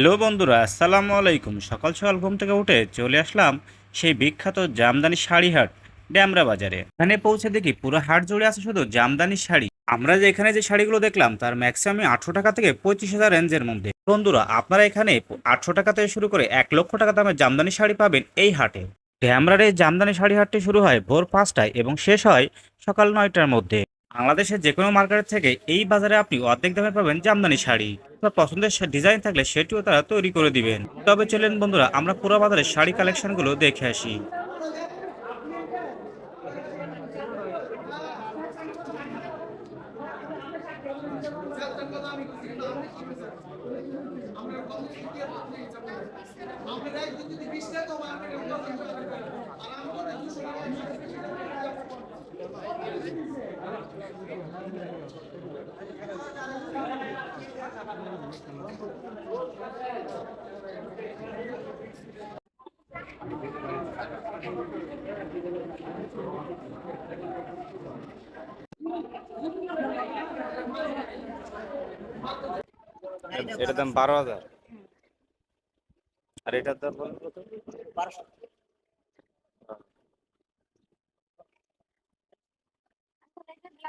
Hello বন্ধুরা, আসসালামু আলাইকুম। সকাল সকাল ঘুম থেকে উঠে চলে আসলাম সেই বিখ্যাত জামদানি শাড়ি হাট ড্যামরা বাজারে। এখানে পৌঁছে দেখি পুরো হাট জুড়ে আছে শুধু জামদানি শাড়ি। আমরা যে এখানে যে শাড়িগুলো দেখলাম, তার ম্যাক্সিমাম আটশো টাকা থেকে পঁয়ত্রিশ হাজার রেঞ্জের মধ্যে। বন্ধুরা, আপনারা এখানে আটশো টাকা থেকে শুরু করে এক লক্ষ টাকা দামের জামদানি শাড়ি পাবেন এই হাটে। ড্যামরার এই জামদানি শাড়ি হাটটি শুরু হয় ভোর পাঁচটায় এবং শেষ হয় সকাল নয়টার মধ্যে। বাংলাদেশের যে কোনো মার্কেট থেকে এই বাজারে আপনি অর্ধেক দামে পাবেন জামদানি শাড়ি। আপনার পছন্দের ডিজাইন থাকলে সেটিও তারা তৈরি করে দিবেন। তবে চলেন বন্ধুরা, আমরা পুরো বাজারের শাড়ি কালেকশনগুলো দেখে আসি। এটার দাম বারো হাজার। আর এটার দাম বলুন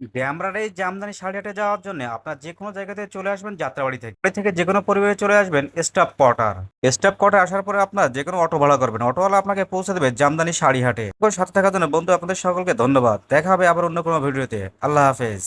এই জামদানি হাটে যাওয়ার জন্য আপনার যে কোনো জায়গাতে চলে আসবেন যাত্রাবাড়ি থেকে। বাড়ি থেকে যে কোনো পরিবারে চলে আসবেন স্টাফ কোয়ার্টার। স্টাফ কোয়ার্টার আসার পরে আপনার যে কোনো অটো ভাড়া করবেন। অটোওয়ালা আপনাকে পৌঁছে দেবে জামদানি শাড়ি হাটে। সাথে থাকার জন্য বন্ধু আপনাদের সকলকে ধন্যবাদ। দেখা হবে আবার অন্য কোনো ভিডিওতে। আল্লাহ হাফেজ।